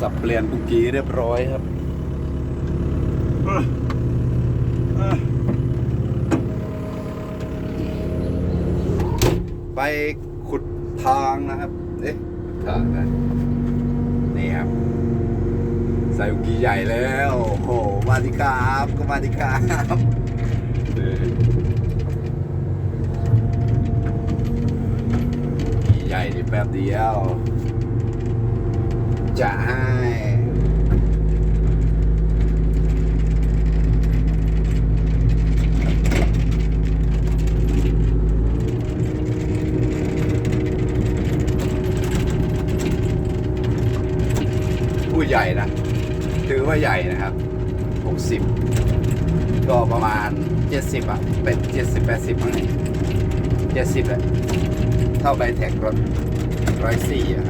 สับเปลี่ยนบุกี้เรียบร้อยครับไปขุดทางนะครับ เอ๊ะขุดทางนะนี่ครับใส่บุกี้ใหญ่แล้ว โอ้โห มาดิครับก็มาดิครับกีใหญ่นี่แป๊บเดียว จะให้ ผู้ใหญ่นะ ถือว่าใหญ่นะครับ 60 ก็ประมาณ 70 อะ เป็น 70 80มั้งเนี่ย70แหละเท่าใบแท็กรถร้อยสี่อะ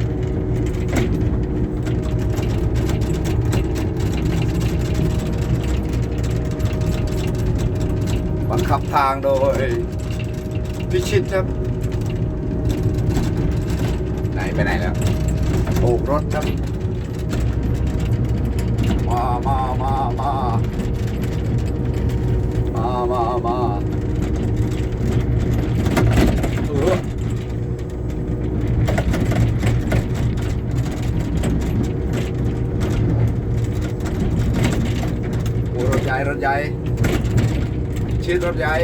บังคับทางโดย พิชิตครับ ไหนไปไหนแล้วโอบรถครับ มามามามามามามาเออโอ้รถใหญ่รถใหญ่ ชิดรถใหญ่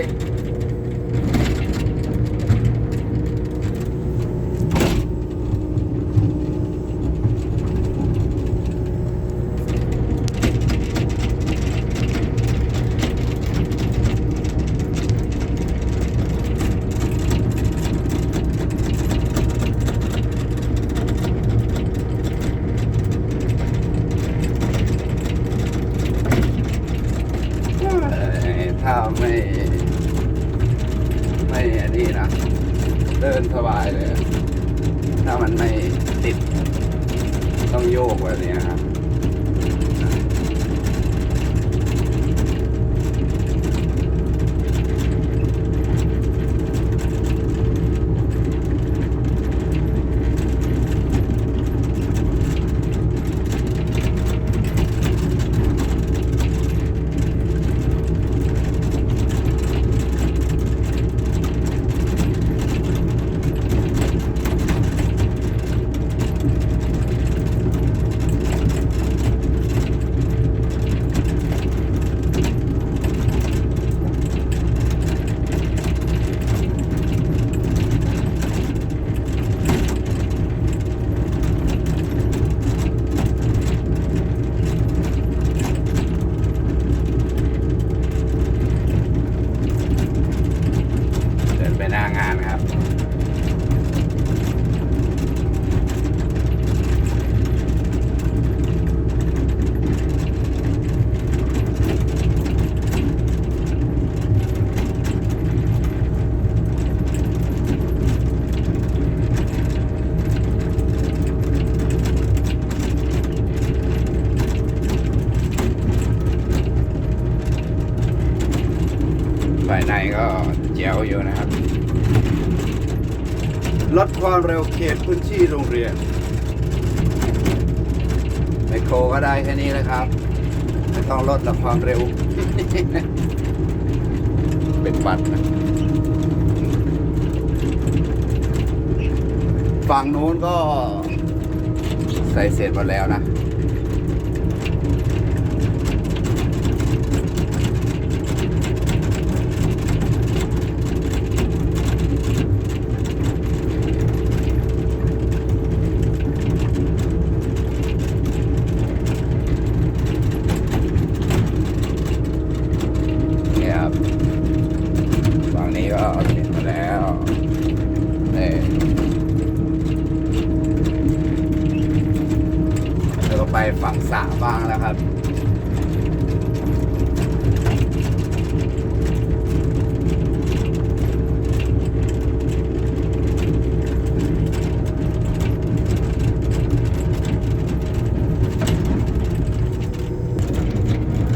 เอ้ยถ้าไม่ ไม่อันนี้นะ เดิน สบายเลย ถ้ามันไม่ติด ต้องโยกแบบนี้ครับ อยู่นะครับลดความเร็วเขตพื้นที่โรงเรียนไมโครก็ได้แค่นี้นะครับ ไม่ต้องลดละความเร็ว เป็นบัตรนะฝั่งนู้นก็ใส่เสร็จหมดแล้วนะ เนี่ยครับฝั่งนี้ก็เสร็จมาแล้วนี่แล้วก็ไป ฝั่งสระบางแล้วครับ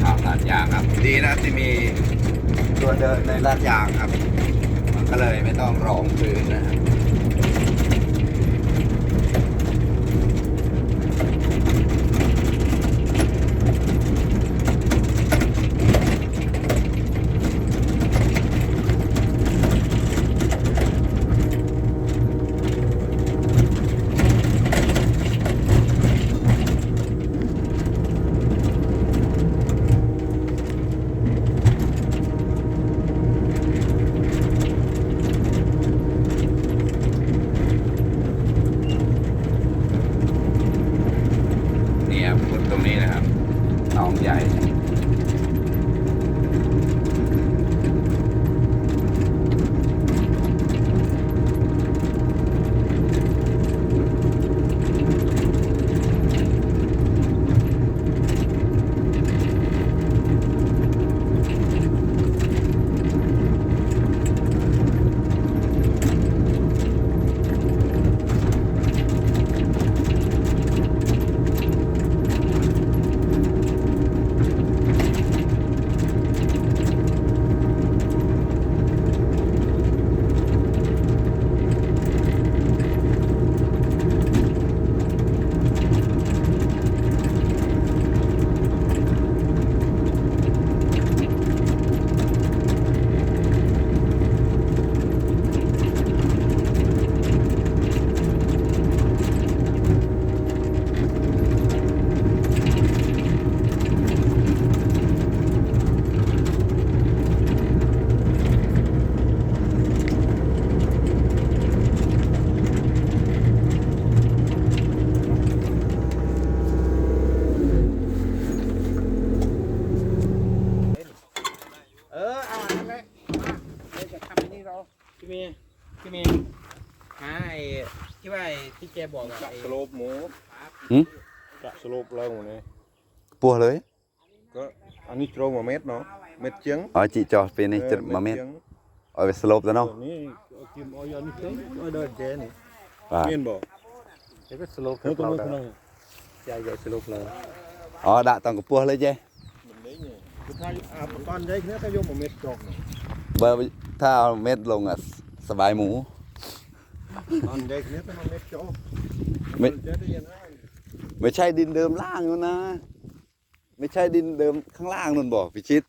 ขามลาดยางครับดีนะที่มีตัวเดินในลาดยางครับ มันก็เลยไม่ต้องรองพื้นนะครับ นั่นแหละมาเราจะทำไอ้นี่เราพี่เมย์พี่เมย์หาไอ้ที่ว่าไอ้ที่แกบอกอะกะไอ้สโลปหมูหืมกะสโลปเลิงหมดเลยปัวเลยก็อันนี้โจรมาเม็ดเนาะเม็ดเจียงอ๋อจีจอเป็นนี่จมาเม็ดจียงเอาไปสลบแล้วเนาะตัวนี้เอากิมเอายานี่เพิ่มเอาเดินเจนี่ว่าเมียนบอกเดี๋ยว ถ้าอาบอนใหญ่เนี่ยถ้ายกมาเม็ดจอกเนาะเบอร์ถ้าเอาเม็ดลงอะสบายหมู ตอนใหญ่เนี่ยต้อาเม็ดจอกเม็ดจ๊ได้ยังไงไม่ใช่ดินเดิมล่างนู่นนะ ไม่ใช่ดินเดิมข้างล่างนู่นบอกพิชิต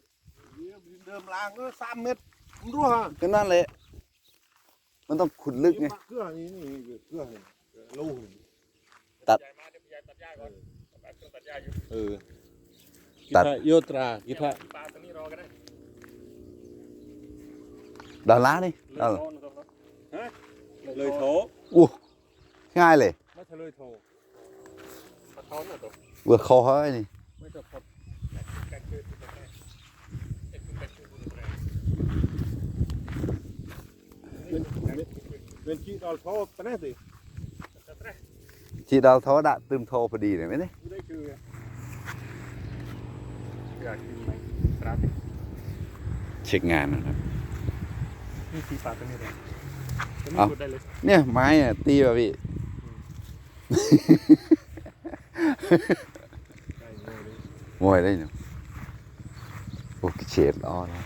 เดิมล้างก็สามเม็ดมันรั่วฮะก็นั่นแหละ มันต้องขุดลึกไง เกลือนี่นี่เกลือนี่ลูกตัด เออ ตัดโยตรากีตาด้านล่างนี่เอาเลยโถอู้ง่ายเลยไม่ใช่เลยโถเบื่อคอเฮ้ยนี่ไม่จะพอเป็นเป็นจีดอลโถปะเนี่ยสิชีดาวโทดะตึมโทพอดีเลยไหมเนี่ยไม่ได้คื ออยากกินไหมครับเช็คงานนะครับ นี่สีปลาตัวนี้เลยตัวนี้เอาพูดได้เลยเนี่ยไม้อะตีป่ะพี่ใช่เลยมวยได้เนาะโอ้กิเฉดอ้อนะ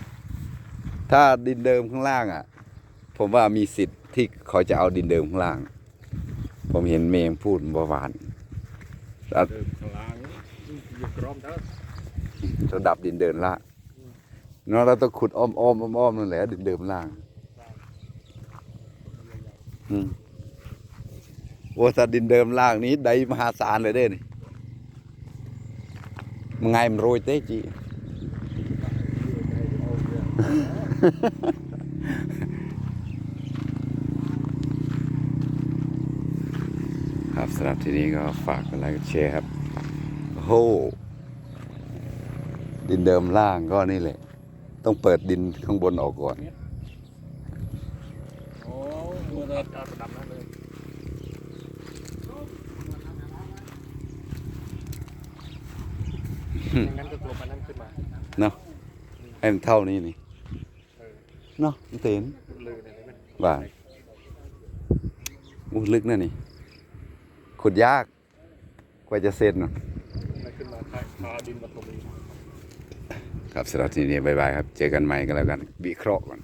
ถ้าดินเดิมข้างล่างอะ ผมว่ามีสิทธิ์ที่เขาจะเอาดินเดิมข้างล่าง ผมเห็นเมมพูดเมื่อวานแล้วเดิมข้างล่างอยู่กรอมเท่า ระดับดินเดินล่างเนาะเราต้องขุดอ้อมอ้อมอ้อมอ้อมนั่นแหละดินเดิมล่างอืมโอ้ถ้าดินเดิมล่างนี้ได้มหาศาลเลยเด้นี่มันไงมันโรยเต้จีครับสำหรับที่นี้ก็ฝากกดไลค์กดแชร์ครับโอ้โห ดินเดิมล่างก็นี่แหละ ต้องเปิดดินข้างบนออกก่อน โอ้เมื่อเราเอาระดับนั้นเลยอย่างนั้นก็ตัวมันนั่นขึ้นมาเนาะให้มันเท่านี้นี่เออเนาะมันเต็นเลยเลยไหมว่าอู้ลึกนะนี่ขุดยาก กว่าจะเสร็จเนาะมันขึ้นมาพาดินมาถมอีก ครับสำหรับที่นี้บายบายครับ เจอกันใหม่ก็แล้วกันวิเคราะห์ก่อน